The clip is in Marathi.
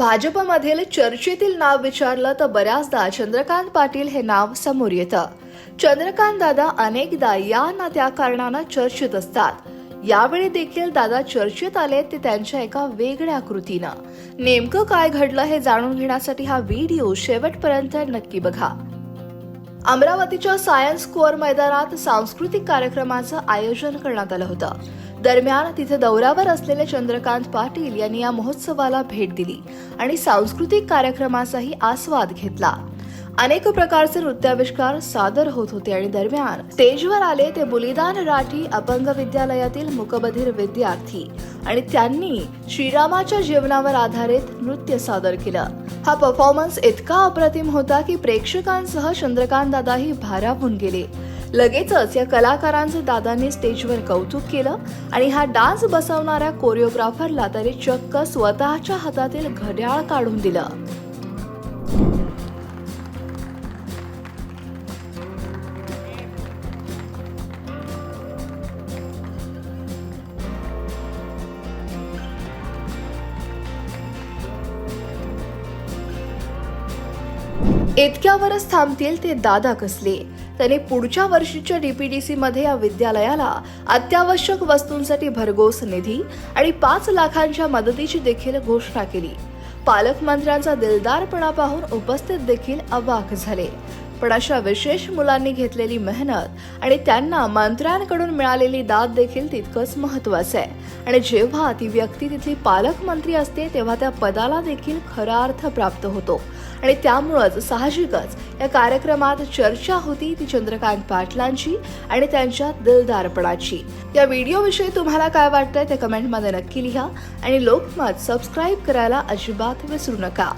भाजपमधील चर्चेतील नाव विचारलं तर बऱ्याचदा चंद्रकांत पाटील हे नाव समोर येतं. चंद्रकांत दादा अनेकदा या ना त्या कारणानं चर्चेत असतात. यावेळी देखील दादा चर्चेत आले ते त्यांच्या एका वेगळ्या कृतीनं. नेमकं काय घडलं हे जाणून घेण्यासाठी हा व्हिडिओ शेवटपर्यंत नक्की बघा. अमरावतीच्या सायन्स कोअर मैदानात सांस्कृतिक कार्यक्रमाचं आयोजन करण्यात आलं होतं. दरम्यान तिथे दौऱ्यावर असलेले चंद्रकांत पाटील यांनी या महोत्सवाला भेट दिली आणि सांस्कृतिक कार्यक्रमाचाही आस्वाद घेतला. अनेक प्रकारचे नृत्याविष्कार सादर होत होते आणि दरम्यान स्टेजवर आले ते बुलिदान राठी अपंग विद्यालयातील मुकबधीर विद्यार्थी. आणि त्यांनी श्रीरामाच्या जीवनावर आधारित नृत्य सादर केलं. हा परफॉर्मन्स इतका अप्रतिम होता की प्रेक्षकांसह चंद्रकांत दादाही भारावून गेले. लगेचच या कलाकारांचं दादांनी स्टेजवर कौतुक केलं आणि हा डान्स बसवणाऱ्या कोरिओग्राफरला तरी चक्क स्वतःच्या हातातील घड्याळ काढून दिलं. इतक्यावरच थांबतील ते दादा कसले? त्याने पुढच्या वर्षीच्या डीपीडीसी मध्ये या विद्यालयाला अत्यावश्यक वस्तूंसाठी भरघोस निधी आणि पाच लाखांच्या मदतीची देखील घोषणा केली. पालकमंत्र्यांचा दिलदारपणा पाहून उपस्थित देखील अवाक झाले. पण अशा विशेष मुलांनी घेतलेली मेहनत आणि त्यांना मंत्र्यांकडून मिळालेली दाद देखील तितकंच महत्वाचं आहे. आणि जेव्हा ती व्यक्ती तिथली पालकमंत्री असते तेव्हा त्या पदाला देखील खरा अर्थ प्राप्त होतो. आणि त्यामुळंच साहजिकच या कार्यक्रमात चर्चा होती ती चंद्रकांत पाटलांची आणि त्यांच्या दिलदारपणाची. या व्हिडिओविषयी तुम्हाला काय वाटतंय ते कमेंटमध्ये नक्की लिहा आणि लोकमत सबस्क्राईब करायला अजिबात विसरू नका.